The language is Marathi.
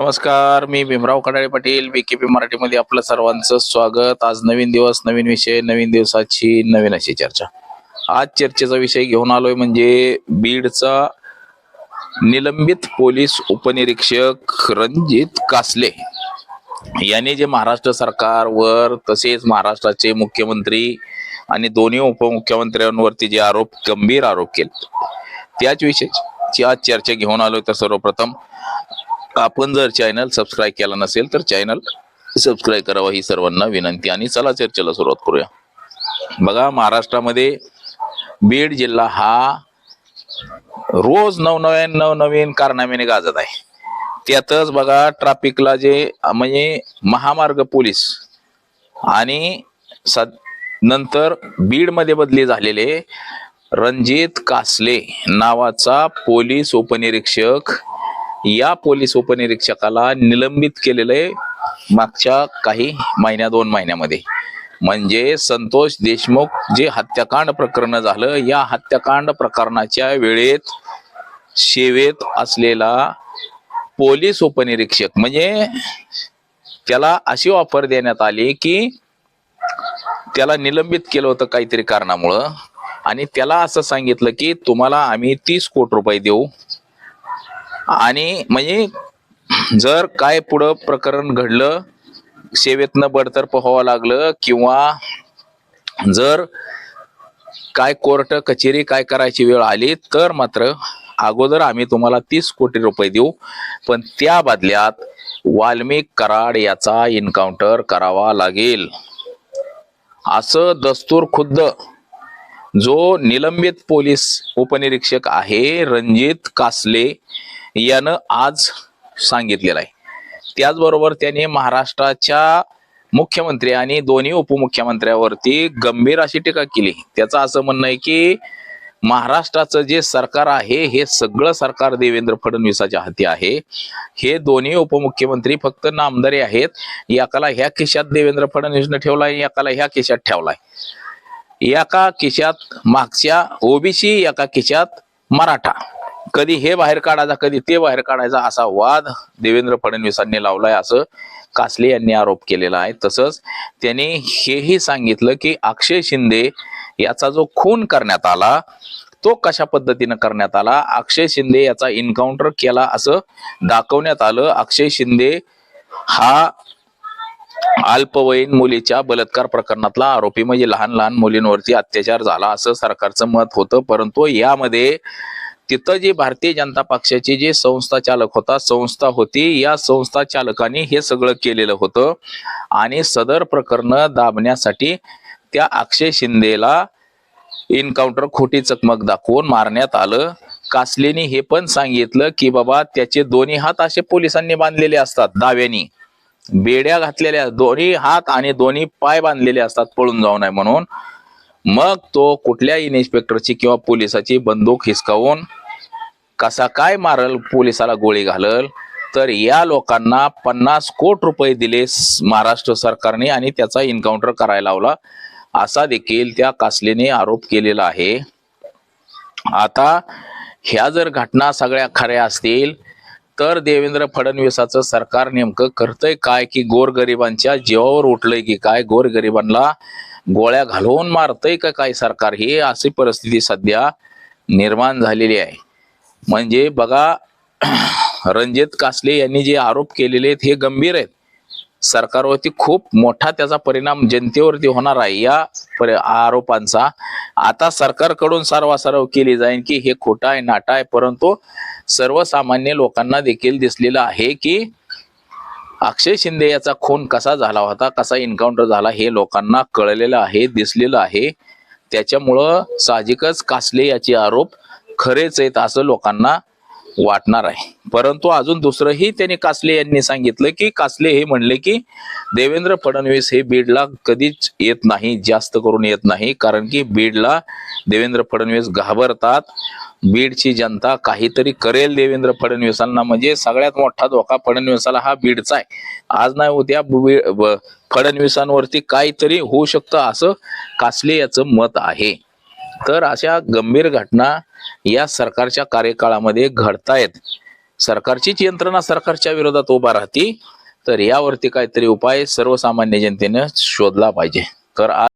नमस्कार मी भीमराव कडाळे पाटील बीकेपी मराठीमध्ये आपलं सर्वांचं स्वागत. आज नवीन दिवस नवीन विषय नवीन दिवसाची नवीन अशी चर्चा. आज चर्चेचा विषय घेऊन आलोय म्हणजे बीडचा निलंबित पोलीस उपनिरीक्षक रणजित कासले. याने जे महाराष्ट्र सरकारवर तसेच महाराष्ट्राचे मुख्यमंत्री आणि दोन्ही उपमुख्यमंत्र्यांवरती जे आरोप गंभीर आरोप केले. त्याच विषयी आज चर्चा घेऊन आलोय. तर सर्वप्रथम आपण जर चॅनल सबस्क्राईब केला नसेल तर चॅनल सबस्क्राईब करावा ही सर्वांना विनंती. आणि चला चर्चेला सुरुवात करूया. बघा महाराष्ट्रामध्ये बीड जिल्हा हा रोज नवनव्यान नवनवीन कारनाम्याने गाजत आहे. त्यातच बघा ट्रॅफिकला जे म्हणजे महामार्ग पोलीस आणि नंतर बीडमध्ये बदली झालेले रणजित कासले नावाचा पोलीस उपनिरीक्षक या पोलीस उपनिरीक्षकाला निलंबित केलेलं आहे मागच्या काही महिन्या दोन महिन्यामध्ये. म्हणजे संतोष देशमुख जे हत्याकांड प्रकरण झालं या हत्याकांड प्रकरणाच्या वेळेत सेवेत असलेला पोलीस उपनिरीक्षक म्हणजे त्याला अशी ऑफर देण्यात आली की त्याला निलंबित केलं होतं काहीतरी कारणामुळं. आणि त्याला असं सांगितलं की तुम्हाला आम्ही तीस कोटी रुपये देऊ आणि म्हणजे जर काय पुढं प्रकरण घडलं सेवेतनं बडतर्फ व्हावं लागलं किंवा जर काय कोर्ट कचेरी काय करायची वेळ आली तर मात्र अगोदर आम्ही तुम्हाला तीस कोटी रुपये देऊ. पण त्या बदल्यात वाल्मिक कराड याचा इन्काउंटर करावा लागेल. असं दस्तूर खुद्द जो निलंबित पोलीस उपनिरीक्षक आहे रणजित कासले यानं आज सांगितलेलं आहे. त्याचबरोबर त्याने महाराष्ट्राच्या मुख्यमंत्री आणि दोन्ही उपमुख्यमंत्र्यावरती गंभीर अशी टीका केली. त्याचं असं म्हणणं आहे की महाराष्ट्राचं जे सरकार आहे हे सगळं सरकार देवेंद्र फडणवीसाच्या हाती आहे. हे दोन्ही उपमुख्यमंत्री फक्त नामदारी आहेत. एकाला ह्या खिशात देवेंद्र फडणवीसनं ठेवलाय एकाला ह्या खिशात ठेवलाय एका खिशात मागच्या ओबीसी एका खिशात मराठा. कधी हे बाहेर काढायचा कधी ते बाहेर काढायचा असा वाद देवेंद्र फडणवीसांनी लावलाय असं कासले यांनी आरोप केलेला आहे. तसंच त्यांनी हेही सांगितलं की अक्षय शिंदे याचा जो खून करण्यात आला तो कशा पद्धतीनं करण्यात आला अक्षय शिंदे याचा एन्काउंटर केला असं दाखवण्यात आलं. अक्षय शिंदे हा अल्पवयीन मुलीच्या बलात्कार प्रकरणातला आरोपी म्हणजे लहान लहान मुलींवरती अत्याचार झाला असं सरकारचं मत होतं. परंतु यामध्ये तिथं जे भारतीय जनता पक्षाची जी संस्था चालक होता संस्था होती या संस्था चालकांनी हे सगळं केलेलं होतं. आणि सदर प्रकरण दाबण्यासाठी त्या अक्षय शिंदेला एन्काउंटर खोटी चकमक दाखवून मारण्यात आलं. कासलेनी हे पण सांगितलं की बाबा त्याचे दोन्ही हात असे पोलिसांनी बांधलेले असतात दाव्यानी. बेड्या घातलेल्या दोन्ही हात आणि दोन्ही पाय बांधलेले असतात पळून जाऊ नये म्हणून. मग तो कुठल्याही इन्स्पेक्टरची किंवा पोलिसाची बंदूक हिसकावून कसा काय मारल पोलिसाला गोळी घालल? तर या लोकांना पन्नास कोटी रुपये दिले स- महाराष्ट्र सरकारने आणि त्याचा एन्काउंटर करायला लावला. असा देखील त्या कासलेने आरोप केलेला आहे. आता ह्या जर घटना सगळ्या खऱ्या असतील तर देवेंद्र फडणवीसाचं सरकार नेमकं करतंय काय? की गोरगरिबांच्या जीवावर उठलंय की काय? गोरगरिबांना गोळ्या घालवून मारतंय का काय सरकार? ही अशी परिस्थिती सध्या निर्माण झालेली आहे. म्हणजे बघा रणजित कासले यांनी जे आरोप केलेले आहेत हे गंभीर आहेत. सरकारवरती खूप मोठा त्याचा परिणाम जनतेवरती होणार आहे या आरोपांचा. आता सरकारकडून सारवासारव केली जाईल की हे खोटं आहे नाटा आहे परंतु सर्वसामान्य लोकांना देखील दिसलेलं आहे की अक्षय शिंदे याचा खून कसा झाला होता कसा एन्काउंटर झाला हे लोकांना कळलेलं आहे दिसलेलं आहे. त्याच्यामुळं साहजिकच कासले याचे आरोप खरेच आहेत असं लोकांना वाटणार आहे. परंतु अजून दुसरंही त्यांनी कासले यांनी सांगितलं की कासले हे म्हणले की देवेंद्र फडणवीस हे बीडला कधीच येत नाही जास्त करून येत नाही कारण की बीडला देवेंद्र फडणवीस घाबरतात. बीडची जनता काहीतरी करेल देवेंद्र फडणवीसांना म्हणजे सगळ्यात मोठा धोका फडणवीसाला हा बीडचा आहे. आज नाही उद्या बी- फडणवीसांवरती काहीतरी होऊ शकतं असं कासले याचं मत आहे. तर अशा गंभीर घटना या सरकारच्या कार्यकाळामध्ये घडतायत. सरकारचीच यंत्रणा सरकारच्या विरोधात उभा राहती तर यावरती काहीतरी उपाय सर्वसामान्य जनतेनं शोधला पाहिजे. तर आज